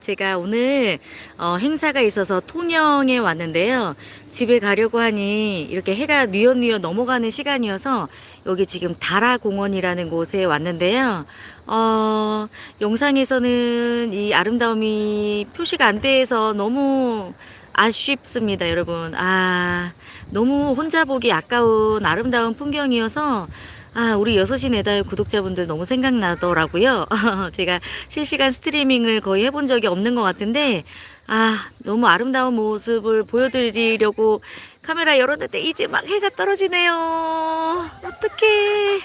제가 오늘 어, 행사가 있어서 통영에 왔는데요. 집에 가려고 하니 이렇게 해가 뉘엿뉘엿 넘어가는 시간이어서 여기 지금 다라공원이라는 곳에 왔는데요. 어, 영상에서는 이 아름다움이 표시가 안 돼서 너무 아쉽습니다, 여러분. 아, 너무 혼자 보기 아까운 아름다운 풍경이어서 아, 우리 여섯시 네다의 구독자분들 너무 생각나더라고요. 제가 실시간 스트리밍을 거의 해본 적이 없는 것 같은데, 아, 너무 아름다운 모습을 보여드리려고 카메라 열었는데 이제 막 해가 떨어지네요. 어떡해.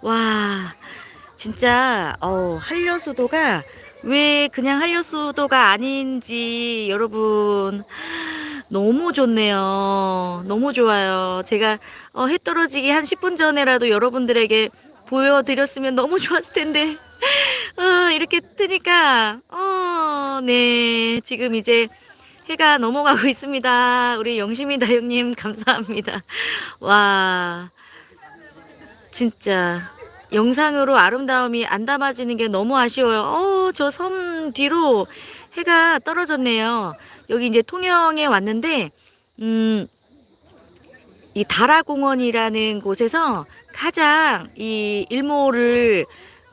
와, 진짜, 어, 한려수도가 왜 그냥 한려수도가 아닌지 여러분 너무 좋네요. 너무 좋아요. 제가 어, 해 떨어지기 한 10분 전에라도 여러분들에게 보여드렸으면 너무 좋았을 텐데. 어, 이렇게 뜨니까, 어, 네. 지금 이제 해가 넘어가고 있습니다. 우리 영심이 다육님, 감사합니다. 와, 진짜. 영상으로 아름다움이 안 담아지는 게 너무 아쉬워요. 어, 저 섬 뒤로 해가 떨어졌네요. 여기 이제 통영에 왔는데, 음, 이 다라공원이라는 곳에서 가장 이 일몰을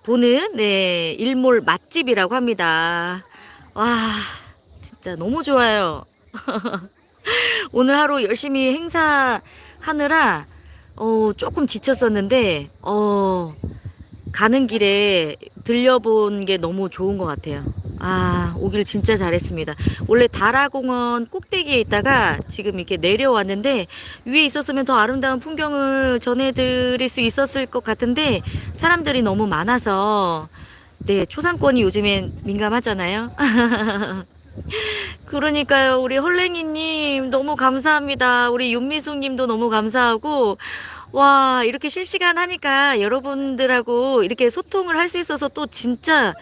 보는, 네, 일몰 맛집이라고 합니다. 와, 진짜 너무 좋아요. 오늘 하루 열심히 행사하느라, 어, 조금 지쳤었는데, 어, 가는 길에 들려본 게 너무 좋은 것 같아요. 아, 오길 진짜 잘했습니다. 원래 다라공원 꼭대기에 있다가 지금 이렇게 내려왔는데 위에 있었으면 더 아름다운 풍경을 전해드릴 수 있었을 것 같은데 사람들이 너무 많아서 네, 초상권이 요즘엔 민감하잖아요. 그러니까요, 우리 헐랭이님 너무 감사합니다. 우리 윤미숙님도 너무 감사하고 와 이렇게 실시간 하니까 여러분들하고 이렇게 소통을 할 수 있어서 또 진짜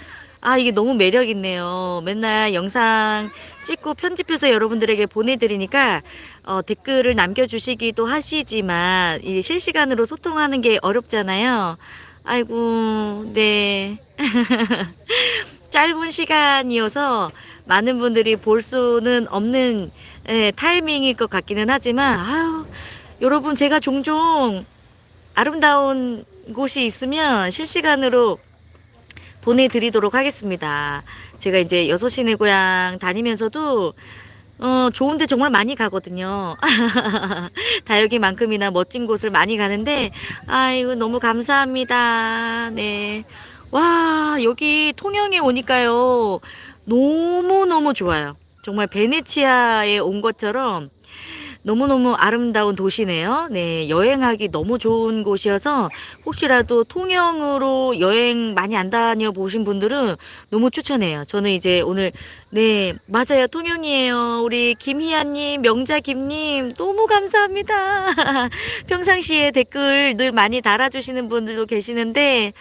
아 이게 너무 매력 있네요. 맨날 영상 찍고 편집해서 여러분들에게 보내드리니까 어, 댓글을 남겨주시기도 하시지만 이 실시간으로 소통하는 게 어렵잖아요. 아이고 네. 짧은 시간이어서 많은 분들이 볼 수는 없는 예, 타이밍일 것 같기는 하지만 아유 여러분 제가 종종 아름다운 곳이 있으면 실시간으로 보내드리도록 하겠습니다. 제가 이제 여섯 시내 고향 다니면서도 어, 좋은데 정말 많이 가거든요. 다육이만큼이나 멋진 곳을 많이 가는데, 아이고, 너무 감사합니다. 네. 와, 여기 통영에 오니까요. 너무너무 좋아요. 정말 베네치아에 온 것처럼 너무너무 아름다운 도시네요. 네, 여행하기 너무 좋은 곳이어서 혹시라도 통영으로 여행 많이 안 다녀 보신 분들은 너무 추천해요. 저는 이제 오늘 네, 맞아요. 통영이에요. 우리 김희아님, 명자김님 너무 감사합니다. 평상시에 댓글 늘 많이 달아주시는 분들도 계시는데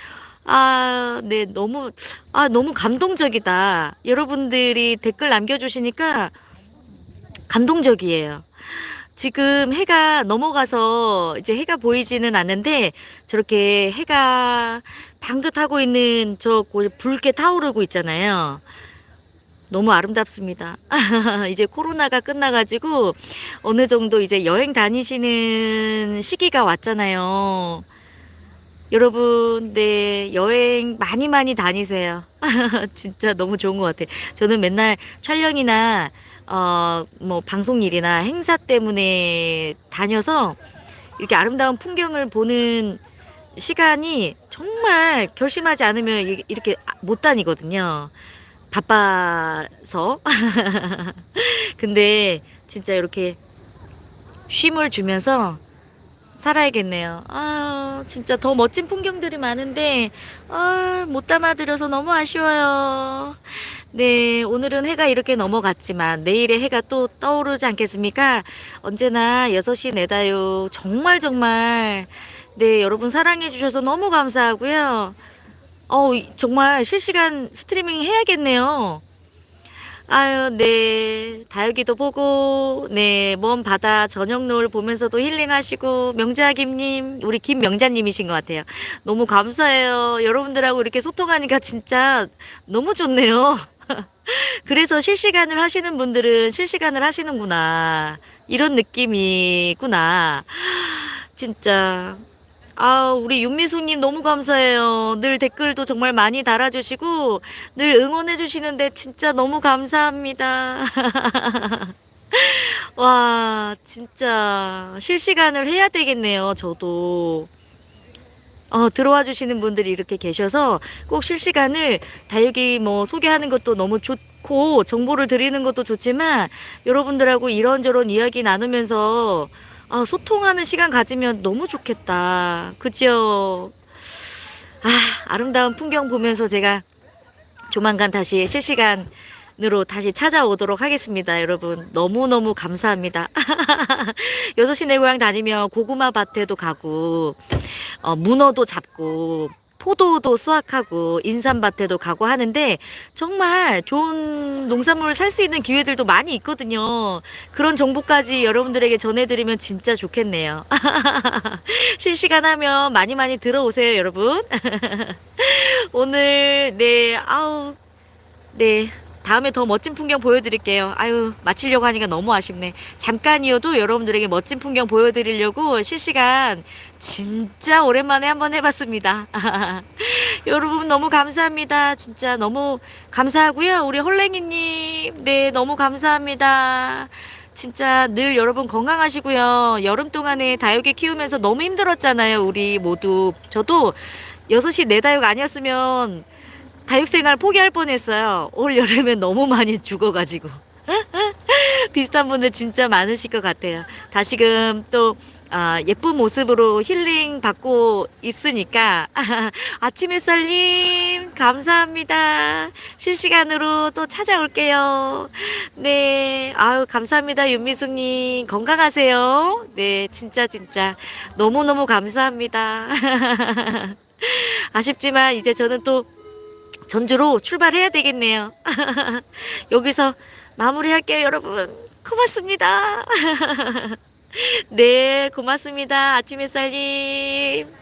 아, 네, 너무, 아, 너무 감동적이다. 여러분들이 댓글 남겨주시니까 감동적이에요. 지금 해가 넘어가서 이제 해가 보이지는 않는데 저렇게 해가 방긋하고 있는 저곳 붉게 타오르고 있잖아요. 너무 아름답습니다. 이제 코로나가 끝나가지고 어느 정도 이제 여행 다니시는 시기가 왔잖아요. 여러분, 네, 여행 많이 많이 다니세요. 진짜 너무 좋은 것 같아요. 저는 맨날 촬영이나, 어, 뭐, 방송 일이나 행사 때문에 다녀서 이렇게 아름다운 풍경을 보는 시간이 정말 결심하지 않으면 이- 이렇게 못 다니거든요. 바빠서. 근데 진짜 이렇게 쉼을 주면서 살아야겠네요. 아, 진짜 더 멋진 풍경들이 많은데, 아, 못 담아드려서 너무 아쉬워요. 네, 오늘은 해가 이렇게 넘어갔지만, 내일의 해가 또 떠오르지 않겠습니까? 언제나 6시 내다요. 정말, 정말, 네, 여러분 사랑해주셔서 너무 감사하고요. 어, 정말 실시간 스트리밍 해야겠네요. 아유, 네. 다육이도 보고, 네. 먼 바다 저녁 노을 보면서도 힐링하시고, 명자김님, 우리 김명자님이신 것 같아요. 너무 감사해요. 여러분들하고 이렇게 소통하니까 진짜 너무 좋네요. 그래서 실시간을 하시는 분들은 실시간을 하시는구나. 이런 느낌이구나. 진짜. 아, 우리 윤미숙님 너무 감사해요. 늘 댓글도 정말 많이 달아주시고, 늘 응원해주시는데 진짜 너무 감사합니다. 와, 진짜 실시간을 해야 되겠네요, 저도. 어, 들어와 주시는 분들이 이렇게 계셔서 꼭 실시간을 다육이 뭐 소개하는 것도 너무 좋고 정보를 드리는 것도 좋지만 여러분들하고 이런저런 이야기 나누면서 아, 소통하는 시간 가지면 너무 좋겠다. 그죠? 아, 아름다운 풍경 보면서 제가 조만간 다시 실시간으로 다시 찾아오도록 하겠습니다. 여러분, 너무너무 감사합니다. 6시 내 고향 다니며 고구마 밭에도 가고, 어, 문어도 잡고, 포도도 수확하고, 인삼밭에도 가고 하는데, 정말 좋은 농산물 살수 있는 기회들도 많이 있거든요. 그런 정보까지 여러분들에게 전해드리면 진짜 좋겠네요. 실시간 하면 많이 많이 들어오세요, 여러분. 오늘, 네, 아우, 네. 다음에 더 멋진 풍경 보여드릴게요. 아유, 마치려고 하니까 너무 아쉽네. 잠깐이어도 여러분들에게 멋진 풍경 보여드리려고 실시간 진짜 오랜만에 한번 해봤습니다. 여러분 너무 감사합니다. 진짜 너무 감사하고요. 우리 헐랭이님, 네, 너무 감사합니다. 진짜 늘 여러분 건강하시고요. 여름 동안에 다육이 키우면서 너무 힘들었잖아요. 우리 모두. 저도 6시 내 다육 아니었으면 다육생활 포기할 뻔했어요. 올 여름에 너무 많이 죽어가지고. 비슷한 분들 진짜 많으실 것 같아요. 다시금 또 아, 예쁜 모습으로 힐링 받고 있으니까 아침 햇살님 감사합니다. 실시간으로 또 찾아올게요. 네, 아유 감사합니다 윤미숙님 건강하세요. 네, 진짜 진짜 너무 너무 감사합니다. 아쉽지만 이제 저는 또 전주로 출발해야 되겠네요. 여기서 마무리할게요, 여러분. 고맙습니다. 네, 고맙습니다. 아침 햇살님.